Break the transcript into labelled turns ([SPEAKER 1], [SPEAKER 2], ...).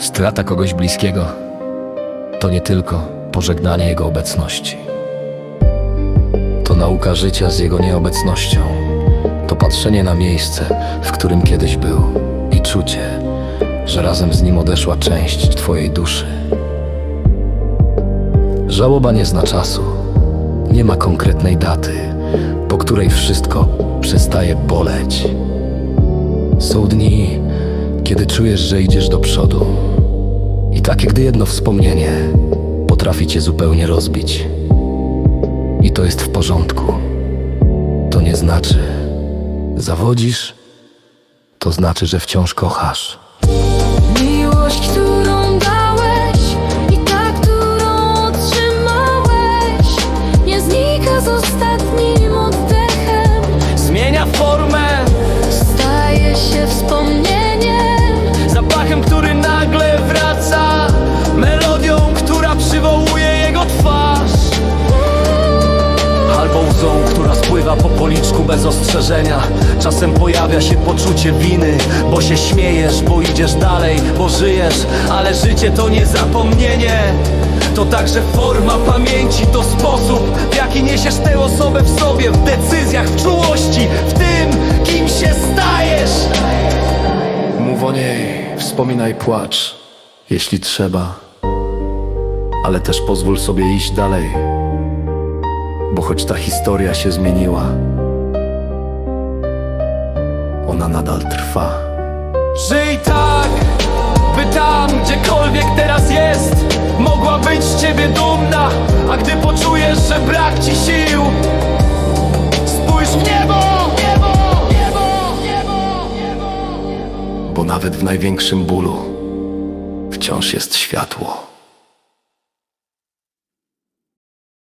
[SPEAKER 1] Strata kogoś bliskiego to nie tylko pożegnanie jego obecności. To nauka życia z jego nieobecnością. To patrzenie na miejsce, w którym kiedyś był i czucie, że razem z nim odeszła część twojej duszy. Żałoba nie zna czasu. Nie ma konkretnej daty, po której wszystko przestaje boleć. Są dni, kiedy czujesz, że idziesz do przodu. I takie, gdy jedno wspomnienie potrafi cię zupełnie rozbić. I to jest w porządku. To nie znaczy, zawodzisz, to znaczy, że wciąż kochasz.
[SPEAKER 2] Miłość, którą dałeś i ta, którą otrzymałeś, nie znika z ostatnim
[SPEAKER 3] łzą, która spływa po policzku bez ostrzeżenia. Czasem pojawia się poczucie winy Bo się śmiejesz, bo idziesz dalej, bo żyjesz Ale życie to nie zapomnienie. To także forma pamięci, to sposób w jaki niesiesz tę osobę w sobie W decyzjach, w czułości, w tym, kim się stajesz.
[SPEAKER 1] Mów o niej, wspominaj płacz, jeśli trzeba. Ale też pozwól sobie iść dalej, bo choć ta historia się zmieniła, ona nadal trwa.
[SPEAKER 3] Żyj tak, by tam, gdziekolwiek teraz jest Mogła być z ciebie dumna A gdy poczujesz, że brak ci sił Spójrz w niebo, niebo, niebo, niebo, niebo.
[SPEAKER 1] bo nawet w największym bólu wciąż jest światło.